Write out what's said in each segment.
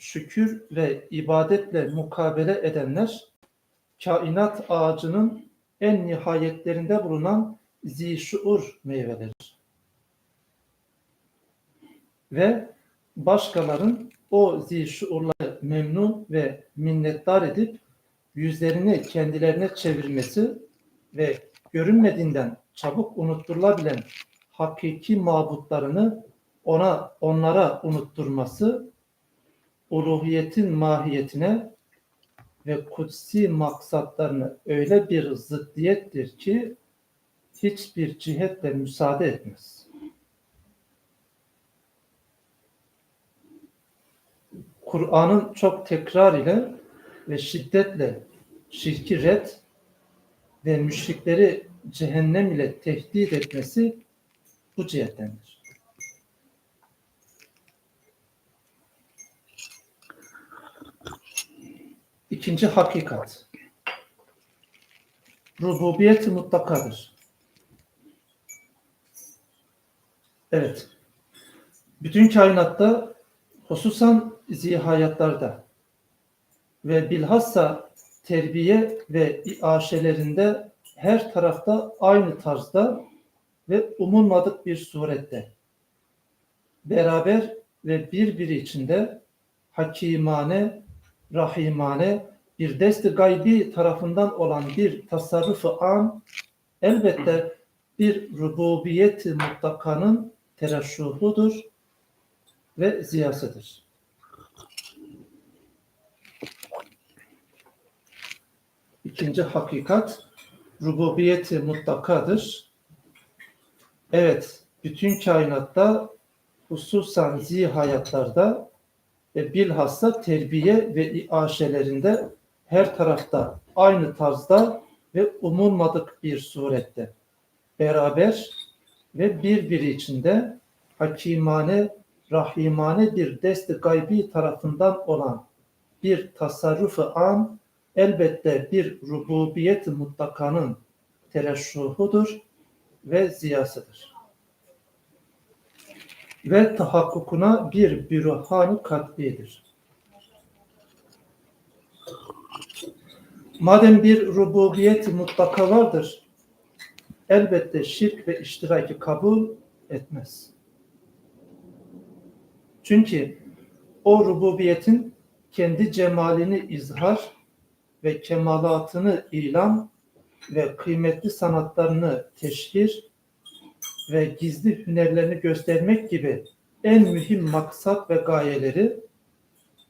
şükür ve ibadetle mukabele edenler, kainat ağacının en nihayetlerinde bulunan zişuur meyveleri ve başkaların o zişuurları memnun ve minnettar edip yüzlerini kendilerine çevirmesi ve görünmediğinden çabuk unutturulabilen hakiki mabutlarını ona onlara unutturması uluhiyetin mahiyetine ve kutsi maksatlarını öyle bir ziddiyettir ki hiçbir cihetle müsaade etmez. Kur'an'ın çok tekrar ile ve şiddetle şirki red ve müşrikleri cehennem ile tehdit etmesi bu cihettendir. İkinci hakikat. Rububiyet mutlakadır. Evet. Bütün kainatta hususan zihayatlarda ve bilhassa terbiye ve iaşelerinde her tarafta aynı tarzda ve umulmadık bir surette beraber ve birbiri içinde hakimane, rahimane bir desti gaybi tarafından olan bir tasarrufu an elbette bir rububiyet mutlakanın tereşşuhudur ve ziyasıdır. İkinci hakikat rububiyeti mutlakadır. Evet, bütün kainatta hususan zihayatlarda ve bilhassa terbiye ve iaşelerinde her tarafta aynı tarzda ve umulmadık bir surette beraber ve birbiri içinde hakimane, rahimane bir desti gaybi tarafından olan bir tasarrufu an elbette bir rububiyet mutlakanın tereşşuhudur ve ziyasıdır. Ve tahakkukuna bir bürhan katlidir. Madem bir rububiyet mutlaka vardır, elbette şirk ve iştiraki kabul etmez. Çünkü o rububiyetin kendi cemalini izhar ve kemalatını ilan ve kıymetli sanatlarını teşhir ve gizli hünerlerini göstermek gibi en mühim maksat ve gayeleri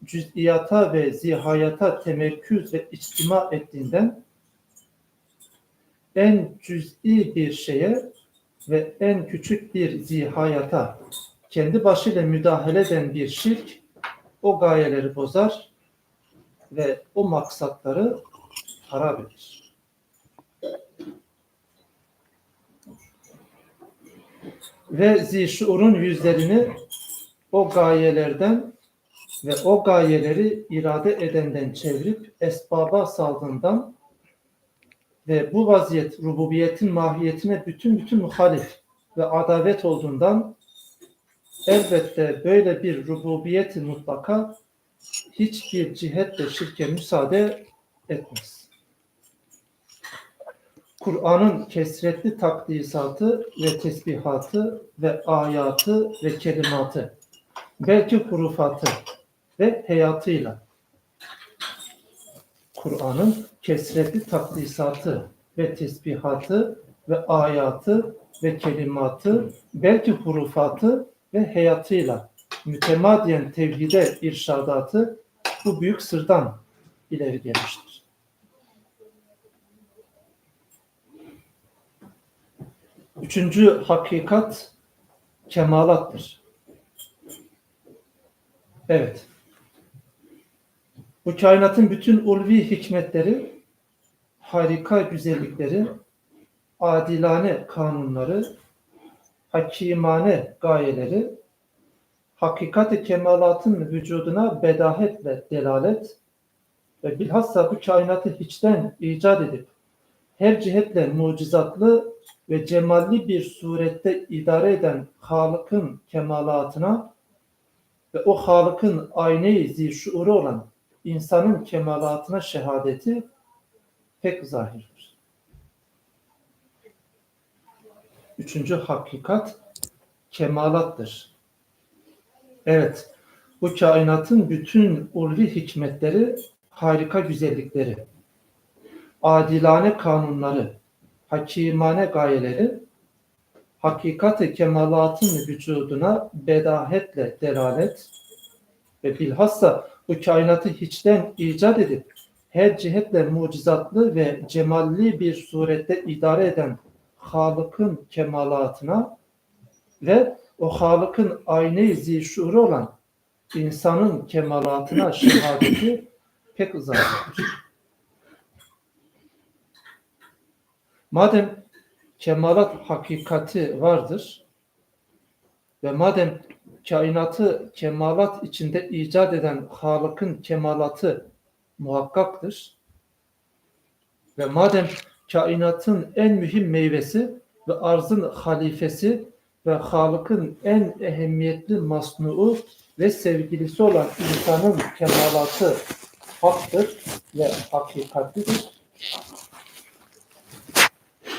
cüz'iyata ve zihayata temerküz ve içtima ettiğinden en cüz'i bir şeye ve en küçük bir zihayata kendi başıyla müdahale eden bir şirk o gayeleri bozar ve o maksatları harap eder. Ve zişurun yüzlerini o gayelerden ve o gayeleri irade edenden çevirip esbaba saldığından ve bu vaziyet rububiyetin mahiyetine bütün bütün muhalif ve adavet olduğundan elbette böyle bir rububiyet mutlaka hiçbir cihetle şirke müsaade etmez. Kur'an'ın kesretli takdisatı ve tesbihatı ve ayatı ve kelimatı, belki hurufatı ve hayatıyla Kur'an'ın kesretli takdisatı ve tesbihatı ve ayatı ve kelimatı, belki hurufatı ve hayatıyla mütemadiyen tevhide irşadatı bu büyük sırdan ileri gelmiştir. Üçüncü hakikat kemalattır. Evet. Bu kainatın bütün ulvi hikmetleri, harika güzellikleri, adilane kanunları, hakimane gayeleri, hakikat-i kemalatın vücuduna bedahetle delalet ve bilhassa bu kainatı hiçten icat edip her cihetle mucizatlı ve cemalli bir surette idare eden Halık'ın kemalatına ve o Halık'ın zişuuru olan insanın kemalatına şehadeti pek zahirdir. Üçüncü hakikat kemalattır. Evet, bu kainatın bütün ulvi hikmetleri, harika güzellikleri, adilane kanunları, hakimane gayeleri, hakikat-ı kemalatın vücuduna bedahetle delalet ve bilhassa bu kainatı hiçten icat edip her cihetle mucizatlı ve cemalli bir surette idare eden Halık'ın kemalatına ve o Halık'ın aynı zişuru olan insanın kemalatına şehadeti pek zahirdir. Madem kemalat hakikati vardır ve madem kainatı kemalat içinde icat eden Halık'ın kemalatı muhakkaktır ve madem kainatın en mühim meyvesi ve arzın halifesi ve Halık'ın en ehemmiyetli masnuu ve sevgilisi olan insanın kemalatı haktır ve hakikatlidir.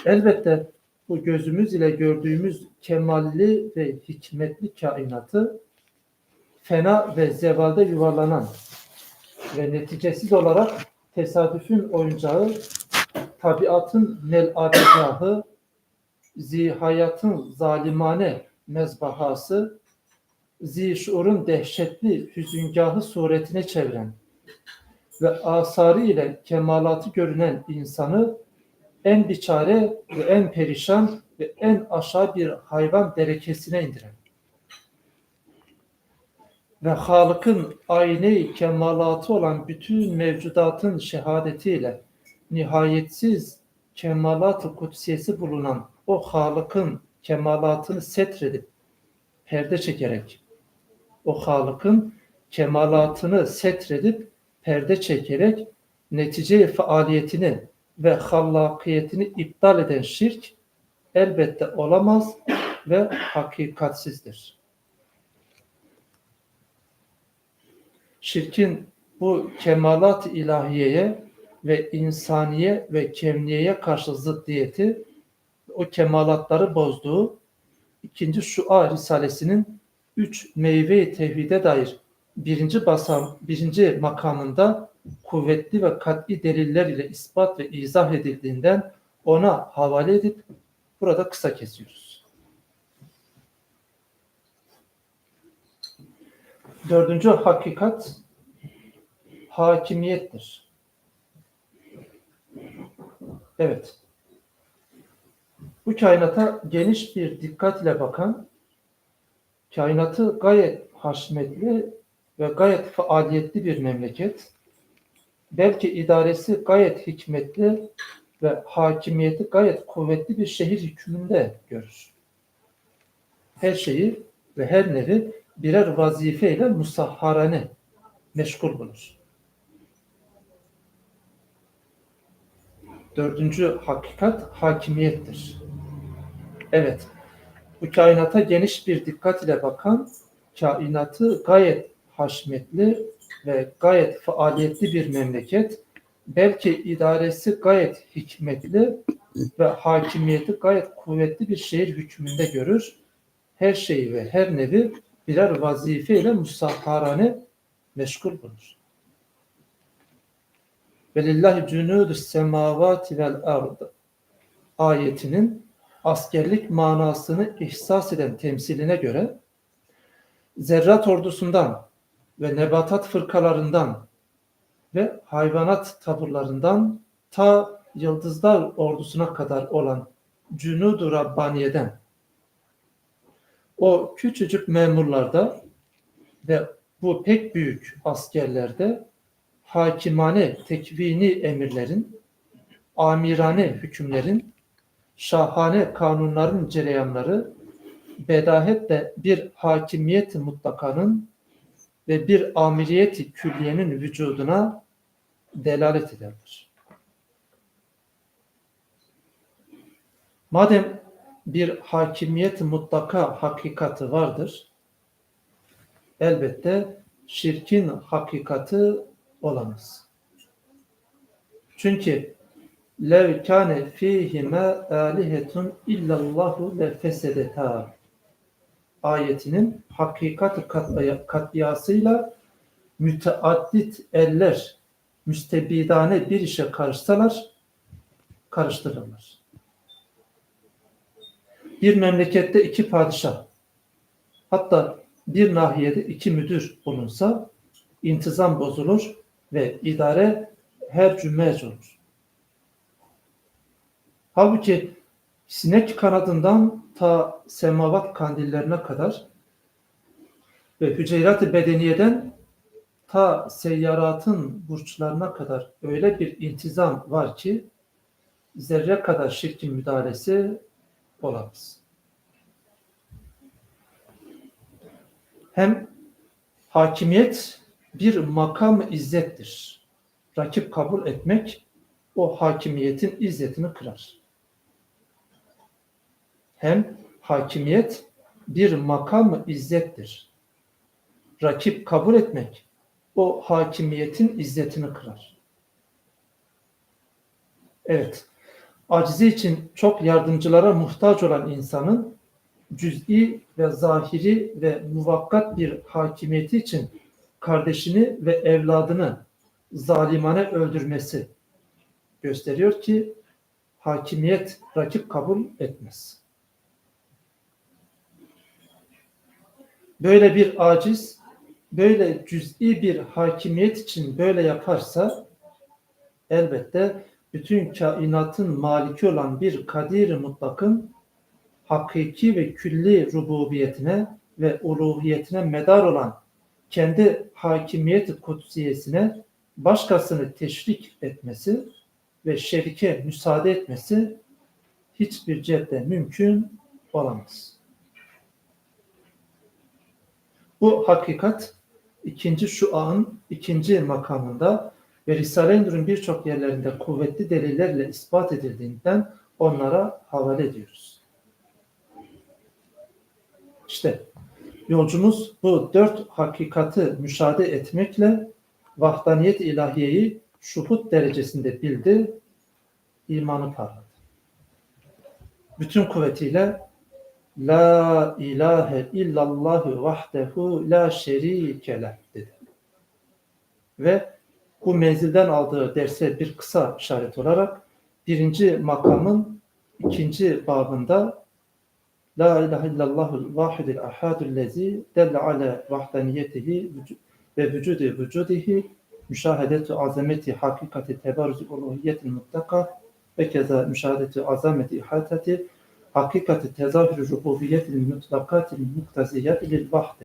Elbette bu gözümüz ile gördüğümüz kemalli ve hikmetli kainatı fena ve zevalde yuvarlanan ve neticesiz olarak tesadüfün oyuncağı, tabiatın melabegahı, zihayatın zalimane mezbahası, zişurun dehşetli hüzüngahı suretine çeviren ve asarı ile kemalatı görünen insanı en biçare ve en perişan ve en aşağı bir hayvan derekesine indiren. Ve Halık'ın aynı kemalatı olan bütün mevcudatın şehadetiyle nihayetsiz kemalat-ı kutsiyesi bulunan o Halık'ın kemalatını setredip perde çekerek o Halık'ın kemalatını setredip perde çekerek netice faaliyetini ve hallakiyetini iptal eden şirk elbette olamaz ve hakikatsizdir. Şirkin bu kemalat ilahiyeye ve insaniye ve kevniyeye karşı zıddiyeti o kemalatları bozduğu ikinci Şua Risalesinin üç meyve tevhide dair birinci basam, birinci makamında kuvvetli ve kat'i deliller ile ispat ve izah edildiğinden ona havale edip burada kısa kesiyoruz. Dördüncü hakikat hakimiyettir. Evet. Bu kainata geniş bir dikkat ile bakan, kainatı gayet haşmetli ve gayet faaliyetli bir memleket, belki idaresi gayet hikmetli ve hakimiyeti gayet kuvvetli bir şehir hükmünde görür. Her şeyi ve her nevi birer vazifeyle musahharane meşgul bulur. Dördüncü hakikat hakimiyettir. Evet, bu kainata geniş bir dikkat ile bakan, kainatı gayet haşmetli ve gayet faaliyetli bir memleket, belki idaresi gayet hikmetli ve hakimiyeti gayet kuvvetli bir şehir hükmünde görür. Her şeyi ve her nevi birer vazife ile musahharane meşgul bulur. Velillahi cunudus semavati vel ard ayetinin askerlik manasını ihsas eden temsiline göre zerrat ordusundan ve nebatat fırkalarından ve hayvanat taburlarından ta yıldızlar ordusuna kadar olan Cünud-u Rabbaniye'den. O küçücük memurlarda ve bu pek büyük askerlerde hakimane tekvini emirlerin, amirane hükümlerin, şahane kanunların cereyanları, bedahetle bir hakimiyet mutlakanın ve bir amiriyeti külliyenin vücuduna delalet ederdir. Madem bir hakimiyet mutlaka hakikati vardır, elbette şirkin hakikati olamaz. Çünkü lev kâne fîhime âlihetun illallahu le fesedetâ ayetinin hakikat katliya- katliyasıyla müteaddit eller müstebidane bir işe karışsalar karıştırırlar. Bir memlekette iki padişah hatta bir nahiyede iki müdür bulunsa intizam bozulur ve idare her cümlec olur. Halbuki sinek kanadından ta semavat kandillerine kadar ve hücrerat-ı bedeniyeden ta seyyaratın burçlarına kadar öyle bir intizam var ki zerre kadar şirkin müdahalesi olamaz. Hem hakimiyet bir makam izzettir. Rakip kabul etmek o hakimiyetin izzetini kırar. Hem hakimiyet bir makam izzettir. Rakip kabul etmek o hakimiyetin izzetini kırar. Evet, acizi için çok yardımcılara muhtaç olan insanın cüz'i ve zahiri ve muvakkat bir hakimiyeti için kardeşini ve evladını zalimane öldürmesi gösteriyor ki hakimiyet rakip kabul etmez. Böyle bir aciz, böyle cüz'i bir hakimiyet için böyle yaparsa elbette bütün kainatın maliki olan bir kadir mutlakın hakiki ve külli rububiyetine ve uluhiyetine medar olan kendi hakimiyet kutsiyesine başkasını teşrik etmesi ve şerike müsaade etmesi hiçbir cepte mümkün olamaz. Bu hakikat ikinci şuanın ikinci makamında ve Risale-i Nur'un birçok yerlerinde kuvvetli delillerle ispat edildiğinden onlara havale ediyoruz. İşte yolcumuz bu dört hakikati müşahede etmekle vahdaniyet ilahiyeyi şuhut derecesinde bildi, imanı parladı. Bütün kuvvetiyle La ilahe illallahu vahdehu la şerike leh dedi. Ve bu menzilden aldığı derse bir kısa işaret olarak birinci makamın ikinci babında La ilahe illallahul vahidil ahadul lezi delle ala vahdaniyetihi ve vücudu vücudihi müşahedetu azameti hakikati tebarüz uluhiyetil mutlaka ve keza müşahedetu azameti ihatati hakikati tezahürü rububiyetil mutlakatil muktaziyeti lil vahdi